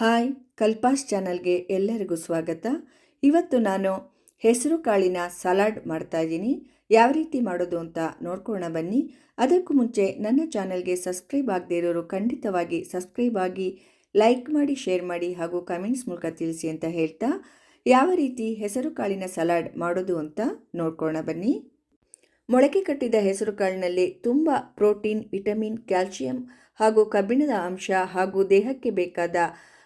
Hi ಕಲ್ಪಾಸ್ ಚಾನಲ್ಗೆ ಎಲ್ಲರಿಗೂ ಸ್ವಾಗತ. ಇವತ್ತು ನಾನು ಹೆಸರು ಕಾಳಿನ ಸಲಾಡ್ ಮಾಡ್ತಾ ಇದ್ದೀನಿ. ಯಾವ ರೀತಿ ಮಾಡೋದು ಅಂತ ನೋಡ್ಕೊಳ್ಳೋಣ ಬನ್ನಿ. ಅದಕ್ಕೂ ಮುಂಚೆ ನನ್ನ ಚಾನಲ್ಗೆ ಸಬ್ಸ್ಕ್ರೈಬ್ ಆಗದೇ ಇರೋರು ಖಂಡಿತವಾಗಿ ಸಬ್ಸ್ಕ್ರೈಬ್ ಆಗಿ ಲೈಕ್ ಮಾಡಿ, ಶೇರ್ ಮಾಡಿ ಹಾಗೂ ಕಮೆಂಟ್ಸ್ ಮೂಲಕ ತಿಳಿಸಿ ಅಂತ ಹೇಳ್ತಾ, ಯಾವ ರೀತಿ ಹೆಸರು ಕಾಳಿನ ಸಲಾಡ್ ಮಾಡೋದು ಅಂತ ನೋಡ್ಕೊಳ್ಳೋಣ ಬನ್ನಿ. ಮೊಳಕೆ ಕಟ್ಟಿದ ಹೆಸರು ಕಾಳಿನಲ್ಲಿ ತುಂಬ ಪ್ರೋಟೀನ್, ವಿಟಮಿನ್, ಕ್ಯಾಲ್ಸಿಯಂ ಹಾಗೂ ಕಬ್ಬಿಣದ ಅಂಶ ಹಾಗೂ ದೇಹಕ್ಕೆ ಬೇಕಾದ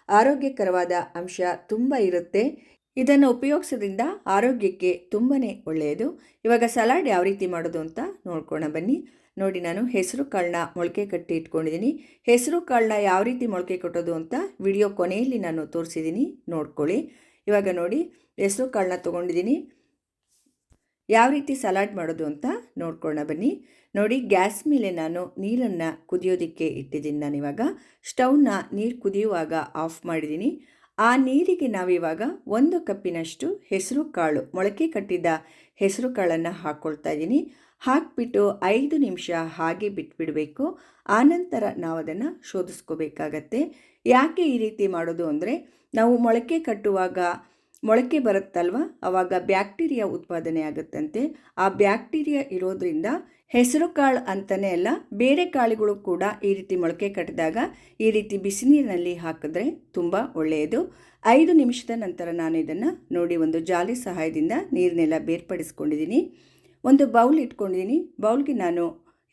ಆರೋಗ್ಯಕರವಾದ ಅಂಶ ತುಂಬ ಇರುತ್ತೆ. ಇದನ್ನು ಉಪಯೋಗಿಸೋದ್ರಿಂದ ಆರೋಗ್ಯಕ್ಕೆ ತುಂಬಾ ಒಳ್ಳೆಯದು. ಇವಾಗ ಸಲಾಡ್ ಯಾವ ರೀತಿ ಮಾಡೋದು ಅಂತ ನೋಡ್ಕೋಣ ಬನ್ನಿ. ನೋಡಿ ನಾನು ಹೆಸರು ಕಾಳನ್ನ ಮೊಳಕೆ ಕಟ್ಟಿ ಇಟ್ಕೊಂಡಿದ್ದೀನಿ. ಹೆಸರು ಕಾಳನ್ನ ಯಾವ ರೀತಿ ಮೊಳಕೆ ಕಟ್ಟೋದು ಅಂತ ವಿಡಿಯೋ ಕೊನೆಯಲ್ಲಿ ನಾನು ತೋರಿಸಿದ್ದೀನಿ. ನೋಡ್ಕೊಳ್ಳಿ. ಇವಾಗ ನೋಡಿ, ಹೆಸರು ಕಾಳನ್ನ ತೊಗೊಂಡಿದ್ದೀನಿ. ಯಾವ ರೀತಿ ಸಲಾಡ್ ಮಾಡೋದು ಅಂತ ನೋಡ್ಕೊಳ್ಳೋಣ ಬನ್ನಿ. ನೋಡಿ, ಗ್ಯಾಸ್ ಮೇಲೆ ನಾನು ನೀರನ್ನು ಕುದಿಯೋದಕ್ಕೆ ಇಟ್ಟಿದ್ದೀನಿ. ನಾನಿವಾಗ ಸ್ಟವ್ನ ನೀರು ಕುದಿಯುವಾಗ ಆಫ್ ಮಾಡಿದ್ದೀನಿ. ಆ ನೀರಿಗೆ ನಾವಿವಾಗ ಒಂದು ಕಪ್ಪಿನಷ್ಟು ಹೆಸರು ಕಾಳು, ಮೊಳಕೆ ಕಟ್ಟಿದ ಹೆಸರು ಕಾಳನ್ನು ಹಾಕ್ಕೊಳ್ತಾ ಇದ್ದೀನಿ. ಹಾಕಿಬಿಟ್ಟು ಐದು ನಿಮಿಷ ಹಾಗೆ ಬಿಟ್ಬಿಡಬೇಕು. ಆನಂತರ ನಾವು ಅದನ್ನು ಶೋಧಿಸ್ಕೋಬೇಕಾಗತ್ತೆ. ಯಾಕೆ ಈ ರೀತಿ ಮಾಡೋದು ಅಂದರೆ, ನಾವು ಮೊಳಕೆ ಕಟ್ಟುವಾಗ ಮೊಳಕೆ ಬರುತ್ತಲ್ವ? ಆವಾಗ ಬ್ಯಾಕ್ಟೀರಿಯಾ ಉತ್ಪಾದನೆ ಆಗುತ್ತಂತೆ. ಆ ಬ್ಯಾಕ್ಟೀರಿಯಾ ಇರೋದ್ರಿಂದ ಹೆಸರು ಕಾಳು ಅಂತಲೇ ಅಲ್ಲ, ಬೇರೆ ಕಾಳುಗಳು ಕೂಡ ಈ ರೀತಿ ಮೊಳಕೆ ಕಟ್ಟಿದಾಗ ಈ ರೀತಿ ಬಿಸಿ ನೀರಿನಲ್ಲಿ ಹಾಕಿದ್ರೆ ತುಂಬ ಒಳ್ಳೆಯದು. ಐದು ನಿಮಿಷದ ನಂತರ ನಾನು ಇದನ್ನು ನೋಡಿ ಒಂದು ಜಾಲಿ ಸಹಾಯದಿಂದ ನೀರನ್ನೆಲ್ಲ ಬೇರ್ಪಡಿಸ್ಕೊಂಡಿದ್ದೀನಿ. ಒಂದು ಬೌಲ್ ಇಟ್ಕೊಂಡಿದ್ದೀನಿ. ಬೌಲ್ಗೆ ನಾನು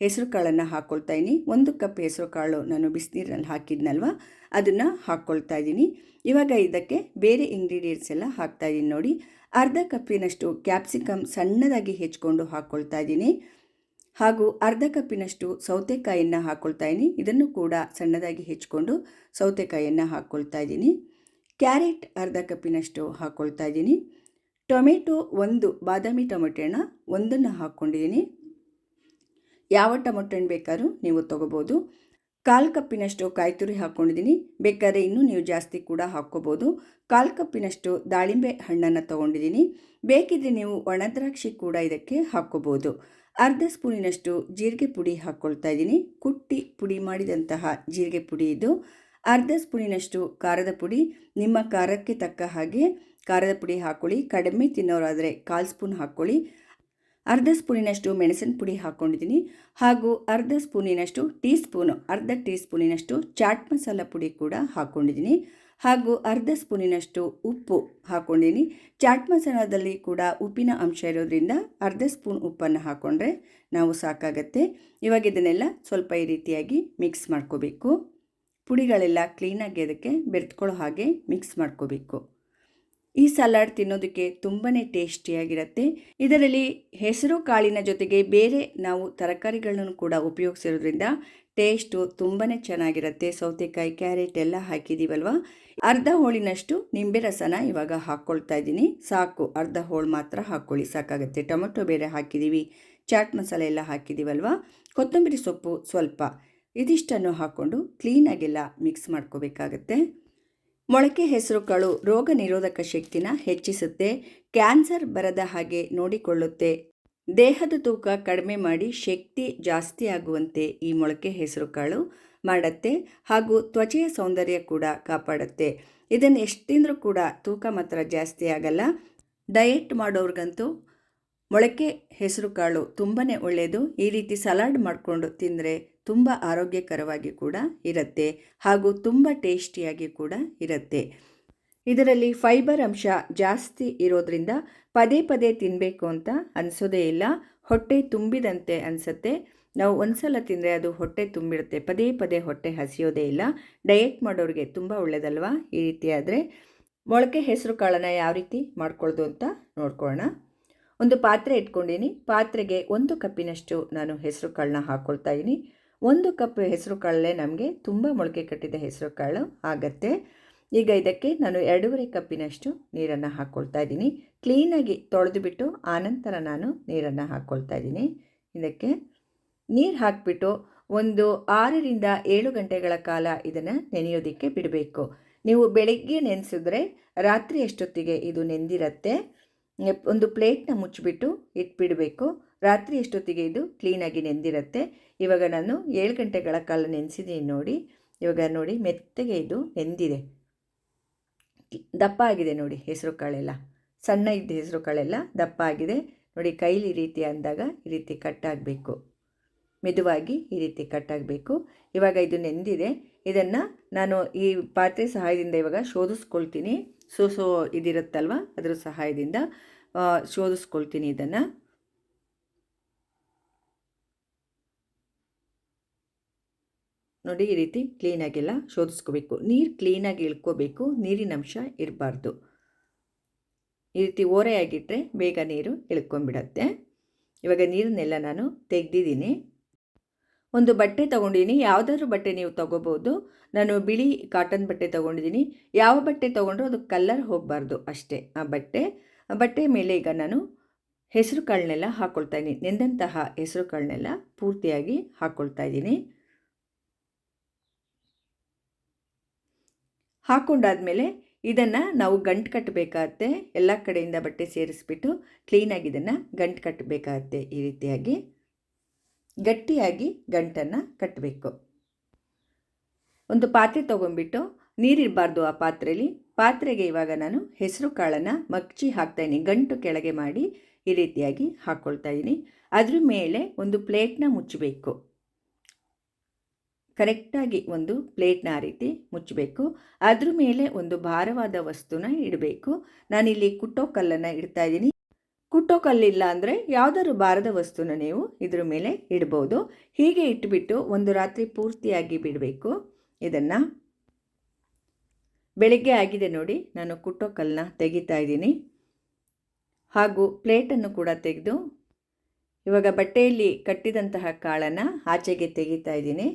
ಹೆಸರು ಕಾಳನ್ನು ಹಾಕ್ಕೊಳ್ತಾ ಇದ್ದೀನಿ ಒಂದು ಕಪ್ ಹೆಸರು ಕಾಳು ನಾನು ಬಿಸಿನೀರಲ್ಲಿ ಹಾಕಿದ್ನಲ್ವ? ಅದನ್ನು ಹಾಕ್ಕೊಳ್ತಾ ಇದ್ದೀನಿ ಇವಾಗ ಇದಕ್ಕೆ ಬೇರೆ ಇಂಗ್ರೀಡಿಯೆಂಟ್ಸ್ ಎಲ್ಲ ಹಾಕ್ತಾ ಇದ್ದೀನಿ ನೋಡಿ. ಅರ್ಧ ಕಪ್ಪಿನಷ್ಟು ಕ್ಯಾಪ್ಸಿಕಮ್ ಸಣ್ಣದಾಗಿ ಹೆಚ್ಕೊಂಡು ಹಾಕ್ಕೊಳ್ತಾ ಇದ್ದೀನಿ ಹಾಗೂ ಅರ್ಧ ಕಪ್ಪಿನಷ್ಟು ಸೌತೆಕಾಯಿಯನ್ನು ಹಾಕ್ಕೊಳ್ತಾ ಇದ್ದೀನಿ ಇದನ್ನು ಕೂಡ ಸಣ್ಣದಾಗಿ ಹೆಚ್ಕೊಂಡು ಸೌತೆಕಾಯಿಯನ್ನು ಹಾಕ್ಕೊಳ್ತಾ ಇದ್ದೀನಿ ಕ್ಯಾರೆಟ್ ಅರ್ಧ ಕಪ್ಪಿನಷ್ಟು ಹಾಕ್ಕೊಳ್ತಾ ಇದ್ದೀನಿ ಟೊಮೆಟೊ ಒಂದು, ಬಾದಾಮಿ ಟೊಮೆಟೊನ ಒಂದನ್ನು ಹಾಕ್ಕೊಂಡಿದ್ದೀನಿ ಯಾವ ಟೊಮೊಟೊ ಹಣ್ಣು ಬೇಕಾದ್ರೂ ನೀವು ತೊಗೋಬೋದು. ಕಾಲು ಕಪ್ಪಿನಷ್ಟು ಕಾಯಿ ತುರಿ ಹಾಕ್ಕೊಂಡಿದ್ದೀನಿ ಬೇಕಾದರೆ ಇನ್ನೂ ನೀವು ಜಾಸ್ತಿ ಕೂಡ ಹಾಕ್ಕೋಬೋದು. ಕಾಲು ಕಪ್ಪಿನಷ್ಟು ದಾಳಿಂಬೆ ಹಣ್ಣನ್ನು ತೊಗೊಂಡಿದ್ದೀನಿ. ಬೇಕಿದ್ರೆ ನೀವು ಒಣದ್ರಾಕ್ಷಿ ಕೂಡ ಇದಕ್ಕೆ ಹಾಕ್ಕೋಬೋದು. ಅರ್ಧ ಸ್ಪೂನಿನಷ್ಟು ಜೀರಿಗೆ ಪುಡಿ ಹಾಕ್ಕೊಳ್ತಾ ಇದ್ದೀನಿ. ಕುಟ್ಟಿ ಪುಡಿ ಮಾಡಿದಂತಹ ಜೀರಿಗೆ ಪುಡಿ ಇದು. ಅರ್ಧ ಸ್ಪೂನಿನಷ್ಟು ಖಾರದ ಪುಡಿ. ನಿಮ್ಮ ಖಾರಕ್ಕೆ ತಕ್ಕ ಹಾಗೆ ಖಾರದ ಪುಡಿ ಹಾಕ್ಕೊಳ್ಳಿ ಕಡಿಮೆ ತಿನ್ನೋರಾದರೆ ಕಾಲು ಸ್ಪೂನ್ ಹಾಕ್ಕೊಳ್ಳಿ. ಅರ್ಧ ಸ್ಪೂನಿನಷ್ಟು ಮೆಣಸಿನ ಪುಡಿ ಹಾಕ್ಕೊಂಡಿದ್ದೀನಿ ಹಾಗೂ ಅರ್ಧ ಸ್ಪೂನಿನಷ್ಟು ಟೀ ಸ್ಪೂನು ಅರ್ಧ ಟೀ ಸ್ಪೂನಿನಷ್ಟು ಚಾಟ್ ಮಸಾಲ ಪುಡಿ ಕೂಡ ಹಾಕ್ಕೊಂಡಿದ್ದೀನಿ ಹಾಗೂ ಅರ್ಧ ಸ್ಪೂನಿನಷ್ಟು ಉಪ್ಪು ಹಾಕ್ಕೊಂಡಿದ್ದೀನಿ ಚಾಟ್ ಮಸಾಲದಲ್ಲಿ ಕೂಡ ಉಪ್ಪಿನ ಅಂಶ ಇರೋದ್ರಿಂದ ಅರ್ಧ ಸ್ಪೂನ್ ಉಪ್ಪನ್ನು ಹಾಕ್ಕೊಂಡ್ರೆ ನಾವು ಸಾಕಾಗತ್ತೆ. ಇವಾಗ ಇದನ್ನೆಲ್ಲ ಸ್ವಲ್ಪ ಈ ರೀತಿಯಾಗಿ ಮಿಕ್ಸ್ ಮಾಡ್ಕೋಬೇಕು. ಪುಡಿಗಳೆಲ್ಲ ಕ್ಲೀನಾಗಿ ಅದಕ್ಕೆ ಬೆರೆತ್ಕೊಳ್ಳೋ ಹಾಗೆ ಮಿಕ್ಸ್ ಮಾಡ್ಕೋಬೇಕು. ಈ ಸಲಾಡ್ ತಿನ್ನೋದಕ್ಕೆ ತುಂಬಾ ಟೇಸ್ಟಿಯಾಗಿರುತ್ತೆ. ಇದರಲ್ಲಿ ಹೆಸರು ಕಾಳಿನ ಜೊತೆಗೆ ಬೇರೆ ನಾವು ತರಕಾರಿಗಳನ್ನು ಕೂಡ ಉಪಯೋಗಿಸಿರೋದ್ರಿಂದ ಟೇಸ್ಟು ತುಂಬಾ ಚೆನ್ನಾಗಿರುತ್ತೆ. ಸೌತೆಕಾಯಿ, ಕ್ಯಾರೆಟ್ ಎಲ್ಲ ಹಾಕಿದ್ದೀವಲ್ವ ಅರ್ಧ ಹೋಳಿನಷ್ಟು ನಿಂಬೆ ರಸನ ಇವಾಗ ಹಾಕ್ಕೊಳ್ತಾ ಇದ್ದೀನಿ. ಸಾಕು, ಅರ್ಧ ಹೋಳು ಮಾತ್ರ ಹಾಕ್ಕೊಳ್ಳಿ ಸಾಕಾಗುತ್ತೆ. ಟೊಮೆಟೊ ಬೇರೆ ಹಾಕಿದ್ದೀವಿ ಚಾಟ್ ಮಸಾಲೆ ಎಲ್ಲ ಹಾಕಿದ್ದೀವಲ್ವ ಕೊತ್ತಂಬರಿ ಸೊಪ್ಪು ಸ್ವಲ್ಪ ಇದಿಷ್ಟನ್ನು ಹಾಕ್ಕೊಂಡು ಕ್ಲೀನಾಗೆಲ್ಲ ಮಿಕ್ಸ್ ಮಾಡ್ಕೋಬೇಕಾಗತ್ತೆ. ಮೊಳಕೆ ಹೆಸರುಕಾಳು ರೋಗ ನಿರೋಧಕ ಶಕ್ತಿನ ಹೆಚ್ಚಿಸುತ್ತೆ, ಕ್ಯಾನ್ಸರ್ ಬರದ ಹಾಗೆ ನೋಡಿಕೊಳ್ಳುತ್ತೆ. ದೇಹದ ತೂಕ ಕಡಿಮೆ ಮಾಡಿ ಶಕ್ತಿ ಜಾಸ್ತಿ ಆಗುವಂತೆ ಈ ಮೊಳಕೆ ಹೆಸರುಕಾಳು ಮಾಡುತ್ತೆ ಹಾಗೂ ತ್ವಚೆಯ ಸೌಂದರ್ಯ ಕೂಡ ಕಾಪಾಡುತ್ತೆ. ಇದನ್ನು ಎಷ್ಟು ತಿಂದರೂ ಕೂಡ ತೂಕ ಮಾತ್ರ ಜಾಸ್ತಿ ಆಗಲ್ಲ. ಡಯೆಟ್ ಮಾಡೋರ್ಗಂತೂ ಮೊಳಕೆ ಹೆಸರುಕಾಳು ತುಂಬಾ ಒಳ್ಳೆಯದು ಈ ರೀತಿ ಸಲಾಡ್ ಮಾಡಿಕೊಂಡು ತಿಂದರೆ ತುಂಬ ಆರೋಗ್ಯಕರವಾಗಿ ಕೂಡ ಇರುತ್ತೆ ಹಾಗೂ ತುಂಬ ಟೇಸ್ಟಿಯಾಗಿ ಕೂಡ ಇರುತ್ತೆ. ಇದರಲ್ಲಿ ಫೈಬರ್ ಅಂಶ ಜಾಸ್ತಿ ಇರೋದ್ರಿಂದ ಪದೇ ಪದೇ ತಿನ್ನಬೇಕು ಅಂತ ಅನಿಸೋದೇ ಇಲ್ಲ. ಹೊಟ್ಟೆ ತುಂಬಿದಂತೆ ಅನಿಸುತ್ತೆ. ನಾವು ಒಂದ್ಸಲ ತಿಂದರೆ ಅದು ಹೊಟ್ಟೆ ತುಂಬಿಡುತ್ತೆ ಪದೇ ಪದೇ ಹೊಟ್ಟೆ ಹಸಿಯೋದೇ ಇಲ್ಲ. ಡಯೆಟ್ ಮಾಡೋರಿಗೆ ತುಂಬ ಒಳ್ಳೆಯದಲ್ವಾ ಈ ರೀತಿ ಆದರೆ? ಮೊಳಕೆ ಹೆಸರು ಕಾಳನ್ನು ಯಾವ ರೀತಿ ಮಾಡ್ಕೊಳ್ಳೋದು ಅಂತ ನೋಡ್ಕೊಳ್ಳೋಣ ಒಂದು ಪಾತ್ರೆ ಇಟ್ಕೊಂಡಿನಿ. ಪಾತ್ರೆಗೆ ಒಂದು ಕಪ್ಪಿನಷ್ಟು ನಾನು ಹೆಸರು ಕಾಳನ್ನ ಹಾಕ್ಕೊಳ್ತಾ ಇದ್ದೀನಿ ಒಂದು ಕಪ್ ಹೆಸರು ಕಾಳಲ್ಲೇ ನಮಗೆ ತುಂಬ ಮೊಳಕೆ ಕಟ್ಟಿದ ಹೆಸರು ಕಾಳು ಆಗತ್ತೆ. ಈಗ ಇದಕ್ಕೆ ನಾನು ಎರಡೂವರೆ ಕಪ್ಪಿನಷ್ಟು ನೀರನ್ನು ಹಾಕ್ಕೊಳ್ತಾ ಇದ್ದೀನಿ. ಕ್ಲೀನಾಗಿ ತೊಳೆದುಬಿಟ್ಟು ಆನಂತರ ನಾನು ನೀರನ್ನು ಹಾಕ್ಕೊಳ್ತಾ ಇದ್ದೀನಿ. ಇದಕ್ಕೆ ನೀರು ಹಾಕಿಬಿಟ್ಟು ಒಂದು ಆರರಿಂದ ಏಳು ಗಂಟೆಗಳ ಕಾಲ ಇದನ್ನು ನೆನೆಯೋದಕ್ಕೆ ಬಿಡಬೇಕು. ನೀವು ಬೆಳಗ್ಗೆ ನೆನೆಸಿದ್ರೆ ರಾತ್ರಿ ಎಷ್ಟೊತ್ತಿಗೆ ಇದು ನೆಂದಿರತ್ತೆ. ಒಂದು ಪ್ಲೇಟ್ನ ಮುಚ್ಚಿಬಿಟ್ಟು ಇಟ್ಬಿಡಬೇಕು. ರಾತ್ರಿ ಎಷ್ಟೊತ್ತಿಗೆ ಇದು ಕ್ಲೀನಾಗಿ ನೆಂದಿರುತ್ತೆ? ಇವಾಗ ನಾನು ಏಳು ಗಂಟೆಗಳ ಕಾಲ ನೆನೆಸಿದ್ದೀನಿ ನೋಡಿ. ಇವಾಗ ನೋಡಿ ಮೆತ್ತಗೆ ಇದು ನೆಂದಿದೆ. ದಪ್ಪ ಆಗಿದೆ ನೋಡಿ ಹೆಸರು ಕಾಳೆಲ್ಲ. ಸಣ್ಣ ಇದ್ದ ಹೆಸರು ಕಾಳೆಲ್ಲ ದಪ್ಪ ಆಗಿದೆ. ನೋಡಿ ಕೈಲಿ ಈ ರೀತಿ ಅಂದಾಗ ಈ ರೀತಿ ಕಟ್ಟಾಗಬೇಕು ಮೆದುವಾಗಿ ಈ ರೀತಿ ಕಟ್ಟಾಗಬೇಕು ಇವಾಗ ಇದು ನೆಂದಿದೆ. ಇದನ್ನು ನಾನು ಈ ಪಾತ್ರೆ ಸಹಾಯದಿಂದ ಇವಾಗ ಶೋಧಿಸ್ಕೊಳ್ತೀನಿ. So so ಇದಿರುತ್ತಲ್ವ? ಅದರ ಸಹಾಯದಿಂದ ಶೋಧಿಸ್ಕೊಳ್ತೀನಿ ಇದನ್ನು. ನೋಡಿ ಈ ರೀತಿ ಕ್ಲೀನಾಗೆಲ್ಲ ಶೋಧಿಸ್ಕೋಬೇಕು. ನೀರು ಕ್ಲೀನಾಗಿ ಇಳ್ಕೋಬೇಕು. ನೀರಿನ ಅಂಶ ಇರಬಾರ್ದು. ಈ ರೀತಿ ಓರೆಯಾಗಿಟ್ಟರೆ ಬೇಗ ನೀರು ಇಳ್ಕೊಂಬಿಡತ್ತೆ ಇವಾಗ ನೀರನ್ನೆಲ್ಲ ನಾನು ತೆಗೆದಿದ್ದೀನಿ. ಒಂದು ಬಟ್ಟೆ ತೊಗೊಂಡಿದ್ದೀನಿ. ಯಾವುದಾದ್ರೂ ಬಟ್ಟೆ ನೀವು ತೊಗೋಬೋದು. ನಾನು ಬಿಳಿ ಕಾಟನ್ ಬಟ್ಟೆ ತೊಗೊಂಡಿದ್ದೀನಿ. ಯಾವ ಬಟ್ಟೆ ತೊಗೊಂಡ್ರೂ ಅದು ಕಲ್ಲರ್ ಹೋಗಬಾರ್ದು ಅಷ್ಟೇ ಆ ಬಟ್ಟೆ. ಬಟ್ಟೆ ಮೇಲೆ ಈಗ ನಾನು ಹೆಸರು ಕಾಳನ್ನೆಲ್ಲ ಹಾಕ್ಕೊಳ್ತಾ ಇದ್ದೀನಿ. ನೆಂದಂತಹ ಹೆಸರು ಕಾಳನ್ನೆಲ್ಲ ಪೂರ್ತಿಯಾಗಿ ಹಾಕ್ಕೊಳ್ತಾ ಇದ್ದೀನಿ. ಹಾಕ್ಕೊಂಡಾದ್ಮೇಲೆ ಇದನ್ನು ನಾವು ಗಂಟು ಕಟ್ಟಬೇಕಾಗತ್ತೆ ಎಲ್ಲ ಕಡೆಯಿಂದ ಬಟ್ಟೆ ಸೇರಿಸ್ಬಿಟ್ಟು ಕ್ಲೀನಾಗಿ ಇದನ್ನು ಗಂಟು ಕಟ್ಟಬೇಕಾಗತ್ತೆ ಈ ರೀತಿಯಾಗಿ. ಗಟ್ಟಿಯಾಗಿ ಗಂಟನ್ನು ಕಟ್ಟಬೇಕು ಒಂದು ಪಾತ್ರೆ ತೊಗೊಂಡ್ಬಿಟ್ಟು ನೀರಿರಬಾರ್ದು ಆ ಪಾತ್ರೆಯಲ್ಲಿ ಪಾತ್ರೆಗೆ ಇವಾಗ ನಾನು ಹೆಸರು ಕಾಳನ್ನು ಮಗ್ಚಿ ಹಾಕ್ತಾಯಿದ್ದೀನಿ ಗಂಟು ಕೆಳಗೆ ಮಾಡಿ ಈ ರೀತಿಯಾಗಿ ಹಾಕ್ಕೊಳ್ತಾ ಇದ್ದೀನಿ. ಅದ್ರ ಮೇಲೆ ಒಂದು ಪ್ಲೇಟ್ನ ಮುಚ್ಚಬೇಕು. ಕರೆಕ್ಟಾಗಿ ಒಂದು ಪ್ಲೇಟ್ನ ಆ ರೀತಿ ಮುಚ್ಚಬೇಕು. ಅದ್ರ ಮೇಲೆ ಒಂದು ಭಾರವಾದ ವಸ್ತುನ ಇಡಬೇಕು. ನಾನಿಲ್ಲಿ ಕುಟ್ಟೋ ಕಲ್ಲನ್ನು ಇಡ್ತಾ ಇದ್ದೀನಿ. ಕುಟ್ಟೋ ಕಲ್ಲಿಲ್ಲ ಅಂದರೆ ಯಾವುದಾದ್ರು ಭಾರದ ವಸ್ತುನ ನೀವು ಇದ್ರ ಮೇಲೆ ಇಡ್ಬೋದು. ಹೀಗೆ ಇಟ್ಬಿಟ್ಟು ಒಂದು ರಾತ್ರಿ ಪೂರ್ತಿಯಾಗಿ ಬಿಡಬೇಕು. ಇದನ್ನು ಬೆಳಗ್ಗೆ ಆಗಿದೆ ನೋಡಿ, ನಾನು ಕುಟ್ಟೋ ಕಲ್ಲನ್ನ ತೆಗಿತಾ ಇದ್ದೀನಿ. ಹಾಗೂ ಪ್ಲೇಟನ್ನು ಕೂಡ ತೆಗೆದು ಇವಾಗ ಬಟ್ಟೆಯಲ್ಲಿ ಕಟ್ಟಿದಂತಹ ಕಾಳನ್ನು ಆಚೆಗೆ ತೆಗಿತಾ ಇದ್ದೀನಿ.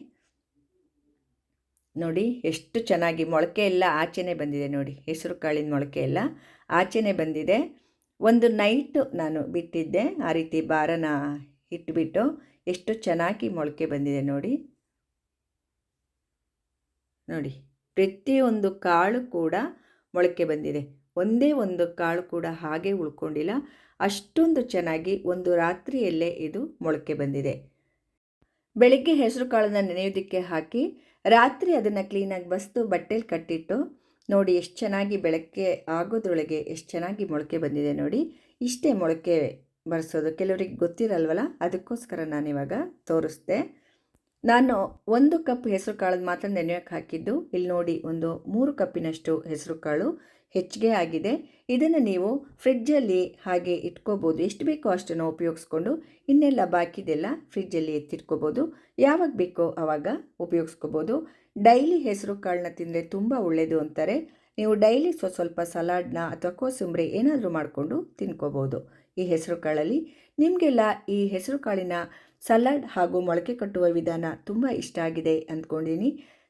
ನೋಡಿ, ಎಷ್ಟು ಚೆನ್ನಾಗಿ ಮೊಳಕೆ ಎಲ್ಲ ಆಚೆನೇ ಬಂದಿದೆ ನೋಡಿ, ಹೆಸರು ಕಾಳಿನ ಮೊಳಕೆ ಎಲ್ಲ ಆಚೆನೇ ಬಂದಿದೆ. ಒಂದು ನೈಟು ನಾನು ಬಿಟ್ಟಿದ್ದೆ, ಆ ರೀತಿ ಬಾರನ ಇಟ್ಬಿಟ್ಟು ಎಷ್ಟು ಚೆನ್ನಾಗಿ ಮೊಳಕೆ ಬಂದಿದೆ ನೋಡಿ. ನೋಡಿ, ಪ್ರತಿಯೊಂದು ಕಾಳು ಕೂಡ ಮೊಳಕೆ ಬಂದಿದೆ. ಒಂದೇ ಒಂದು ಕಾಳು ಕೂಡ ಹಾಗೆ ಉಳ್ಕೊಂಡಿಲ್ಲ, ಅಷ್ಟೊಂದು ಚೆನ್ನಾಗಿ ಒಂದು ರಾತ್ರಿಯಲ್ಲೇ ಇದು ಮೊಳಕೆ ಬಂದಿದೆ. ಬೆಳಿಗ್ಗೆ ಹೆಸರು ಕಾಳನ್ನು ನೆನೆಯೋದಕ್ಕೆ ಹಾಕಿ ರಾತ್ರಿ ಅದನ್ನು ಕ್ಲೀನಾಗಿ ಬಸ್ತು ಬಟ್ಟೆಲಿ ಕಟ್ಟಿಟ್ಟು ನೋಡಿ ಎಷ್ಟು ಚೆನ್ನಾಗಿ ಬೆಳಗ್ಗೆ ಆಗೋದ್ರೊಳಗೆ ಎಷ್ಟು ಚೆನ್ನಾಗಿ ಮೊಳಕೆ ಬಂದಿದೆ ನೋಡಿ ಇಷ್ಟೇ ಮೊಳಕೆ ಬರೆಸೋದು. ಕೆಲವರಿಗೆ ಗೊತ್ತಿರಲ್ವಲ್ಲ? ಅದಕ್ಕೋಸ್ಕರ ನಾನಿವಾಗ ತೋರಿಸ್ದೆ. ನಾನು ಒಂದು ಕಪ್ ಹೆಸರು ಕಾಳದ ಮಾತ್ರ ನೆನೆಯೋಕ್ಕೆ ಹಾಕಿದ್ದು. ಇಲ್ಲಿ ನೋಡಿ ಒಂದು ಮೂರು ಕಪ್ಪಿನಷ್ಟು ಹೆಸರು ಕಾಳು ಹೆಚ್ಚಿಗೆ ಆಗಿದೆ. ಇದನ್ನು ನೀವು ಫ್ರಿಡ್ಜಲ್ಲಿ ಹಾಗೆ ಇಟ್ಕೋಬೋದು. ಎಷ್ಟು ಬೇಕೋ ಅಷ್ಟನ್ನು ಉಪಯೋಗಿಸ್ಕೊಂಡು ಇನ್ನೆಲ್ಲ ಬಾಕಿದೆಲ್ಲ ಫ್ರಿಡ್ಜಲ್ಲಿ ಎತ್ತಿಟ್ಕೋಬೋದು. ಯಾವಾಗ ಬೇಕೋ ಆವಾಗ ಉಪಯೋಗಿಸ್ಕೋಬೋದು. ಡೈಲಿ ಹೆಸರು ಕಾಳನ್ನ ತಿಂದರೆ ತುಂಬ ಒಳ್ಳೆಯದು ಅಂತಾರೆ. ನೀವು ಡೈಲಿ ಸ್ವ ಸ್ವಲ್ಪ ಸಲಾಡ್ನ ಅಥವಾ ಕೋಸಂಬರಿ ಏನಾದರೂ ಮಾಡಿಕೊಂಡು ತಿನ್ಕೋಬೋದು ಈ ಹೆಸರು ಕಾಳಲ್ಲಿ. ನಿಮಗೆಲ್ಲ ಈ ಹೆಸರು ಕಾಳಿನ ಸಲಾಡ್ ಹಾಗೂ ಮೊಳಕೆ ಕಟ್ಟುವ ವಿಧಾನ ತುಂಬ ಇಷ್ಟ ಆಗಿದೆ ಅಂದ್ಕೊಂಡಿನಿ.